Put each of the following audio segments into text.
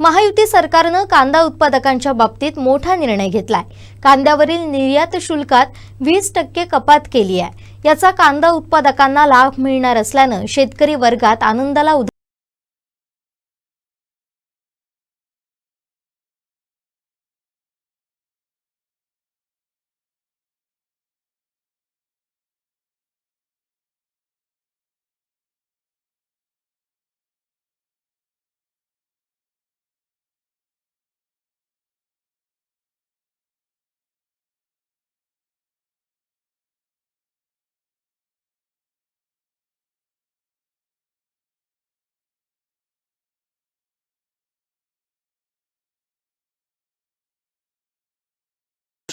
महायुती सरकारनं कांदा उत्पादकांच्या बाबतीत मोठा निर्णय घेतलाय. कांद्यावरील निर्यात शुल्कात वीस टक्के कपात केली आहे. याचा कांदा उत्पादकांना लाभ मिळणार असल्यानं शेतकरी वर्गात आनंदाला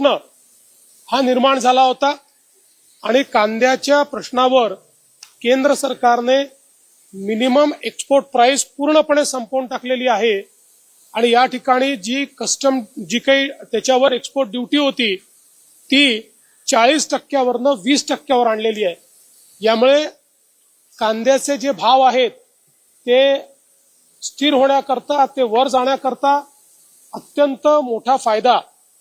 प्रश्न हा निर्माण झाला होता आणि कांद्याच्या प्रश्नावर केंद्र सरकारने मिनिमम एक्सपोर्ट प्राइस पूर्णपणे संपवून टाकलेली आहे. आणि या ठिकाणी जी कस्टम जी काही त्याच्यावर एक्सपोर्ट ड्युटी होती ती चाळीस टक्क्यावरनं वीस टक्क्यावर आणलेली आहे. यामुळे कांद्याचे जे भाव आहेत ते स्थिर होण्याकरता ते वर जाण्याकरता अत्यंत मोठा फायदा